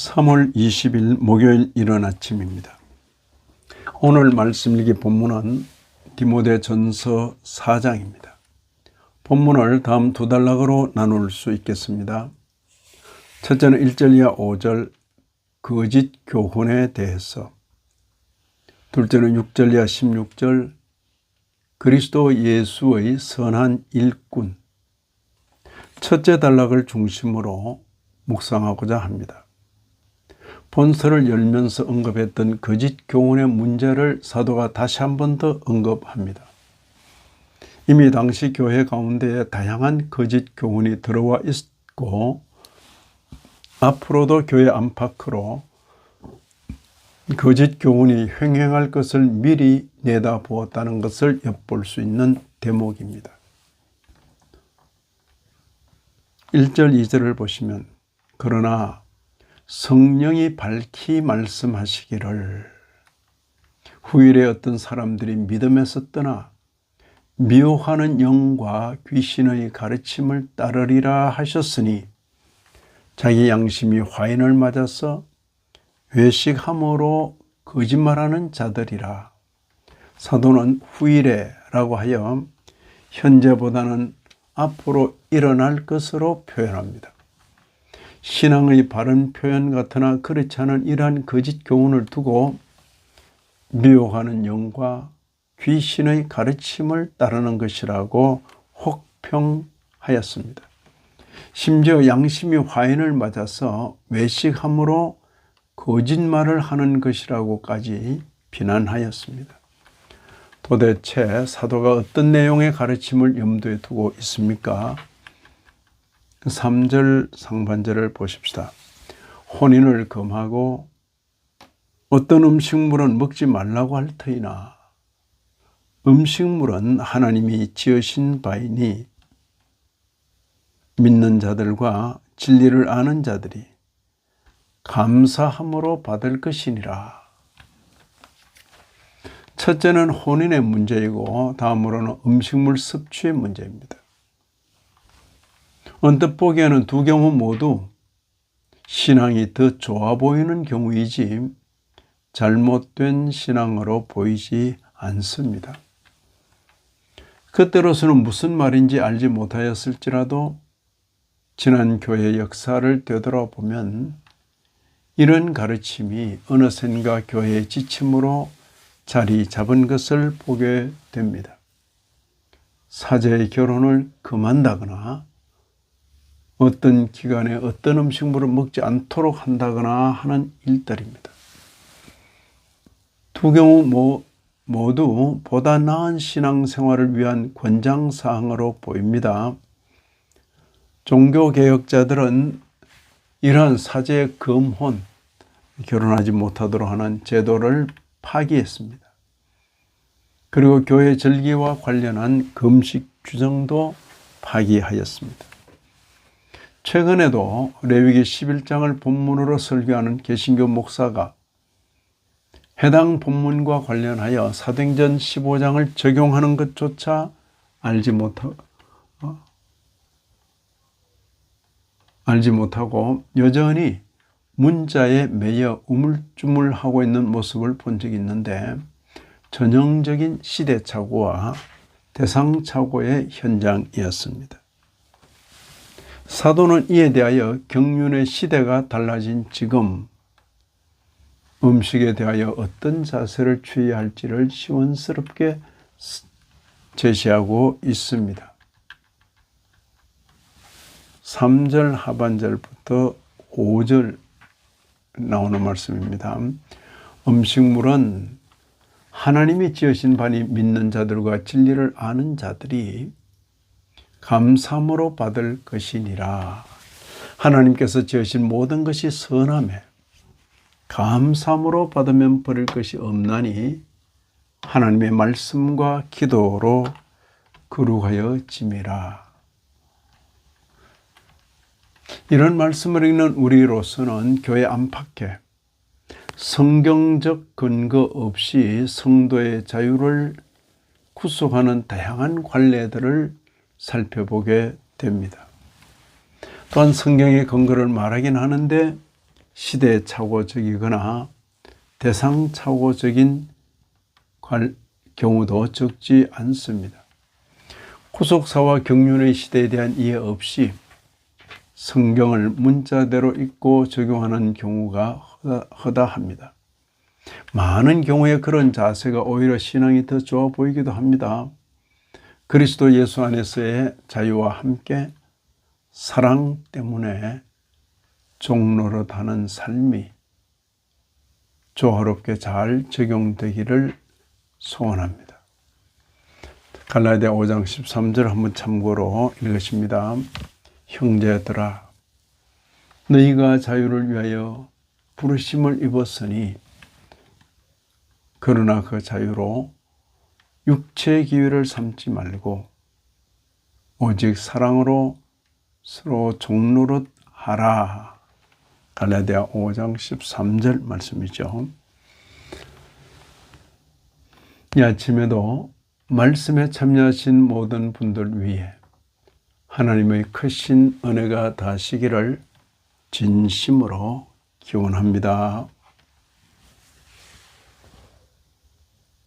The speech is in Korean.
3월 20일 목요일 이른 아침입니다. 오늘 말씀 일기 본문은 디모데 전서 4장입니다. 본문을 다음 두 단락으로 나눌 수 있겠습니다. 첫째는 1절 이하 5절 거짓 교훈에 대해서 둘째는 6절 이하 16절 그리스도 예수의 선한 일꾼 첫째 단락을 중심으로 묵상하고자 합니다. 본서를 열면서 언급했던 거짓 교훈의 문제를 사도가 다시 한 번 더 언급합니다. 이미 당시 교회 가운데에 다양한 거짓 교훈이 들어와 있고 앞으로도 교회 안팎으로 거짓 교훈이 횡행할 것을 미리 내다보았다는 것을 엿볼 수 있는 대목입니다. 1절, 2절을 보시면 그러나 성령이 밝히 말씀하시기를 후일에 어떤 사람들이 믿음에서 떠나 미혹하는 영과 귀신의 가르침을 따르리라 하셨으니 자기 양심이 화인을 맞아서 외식함으로 거짓말하는 자들이라 사도는 후일에라고 하여 현재보다는 앞으로 일어날 것으로 표현합니다. 신앙의 바른 표현 같으나 그렇지 않은 이러한 거짓 교훈을 두고 미혹하는 영과 귀신의 가르침을 따르는 것이라고 혹평하였습니다. 심지어 양심이 화인을 맞아서 외식함으로 거짓말을 하는 것이라고까지 비난하였습니다. 도대체 사도가 어떤 내용의 가르침을 염두에 두고 있습니까? 3절 상반절을 보십시다. 혼인을 금하고 어떤 음식물은 먹지 말라고 할 터이나 음식물은 하나님이 지으신 바이니 믿는 자들과 진리를 아는 자들이 감사함으로 받을 것이니라. 첫째는 혼인의 문제이고 다음으로는 음식물 섭취의 문제입니다. 언뜻 보기에는 두 경우 모두 신앙이 더 좋아 보이는 경우이지 잘못된 신앙으로 보이지 않습니다. 그때로서는 무슨 말인지 알지 못하였을지라도 지난 교회 역사를 되돌아보면 이런 가르침이 어느샌가 교회의 지침으로 자리 잡은 것을 보게 됩니다. 사제의 결혼을 금한다거나 어떤 기간에 어떤 음식물을 먹지 않도록 한다거나 하는 일들입니다. 두 경우 모, 모두 보다 나은 신앙생활을 위한 권장사항으로 보입니다. 종교개혁자들은 이러한 사제 금혼, 결혼하지 못하도록 하는 제도를 파기했습니다. 그리고 교회 절기와 관련한 금식 규정도 파기하였습니다. 최근에도 레위기 11장을 본문으로 설교하는 개신교 목사가 해당 본문과 관련하여 사도행전 15장을 적용하는 것조차 알지 못하, 어? 알지 못하고 여전히 문자에 매여 우물쭈물하고 있는 모습을 본 적이 있는데 전형적인 시대착오와 대상착오의 현장이었습니다. 사도는 이에 대하여 경륜의 시대가 달라진 지금 음식에 대하여 어떤 자세를 취해야 할지를 시원스럽게 제시하고 있습니다. 3절 하반절부터 5절 나오는 말씀입니다. 음식물은 하나님이 지으신 바니 믿는 자들과 진리를 아는 자들이 감사함으로 받을 것이니라. 하나님께서 지으신 모든 것이 선함에 감사함으로 받으면 버릴 것이 없나니 하나님의 말씀과 기도로 거룩하여 짐이라. 이런 말씀을 읽는 우리로서는 교회 안팎에 성경적 근거 없이 성도의 자유를 구속하는 다양한 관례들을 살펴보게 됩니다. 또한 성경의 근거를 말하긴 하는데 시대착오적이거나 대상착오적인 관- 경우도 적지 않습니다. 구속사와 경륜의 시대에 대한 이해 없이 성경을 문자대로 읽고 적용하는 경우가 허다- 허다합니다. 많은 경우에 그런 자세가 오히려 신앙이 더 좋아 보이기도 합니다. 그리스도 예수 안에서의 자유와 함께 사랑 때문에 종노릇하는 삶이 조화롭게 잘 적용되기를 소원합니다. 갈라디아 5장 13절 한번 참고로 읽으십니다. 형제들아 너희가 자유를 위하여 부르심을 입었으니 그러나 그 자유로 육체의 기회를 삼지 말고 오직 사랑으로 서로 종노릇 하라. 갈라디아 5장 13절 말씀이죠. 이 아침에도 말씀에 참여하신 모든 분들 위해 하나님의 크신 은혜가 다시기를 진심으로 기원합니다.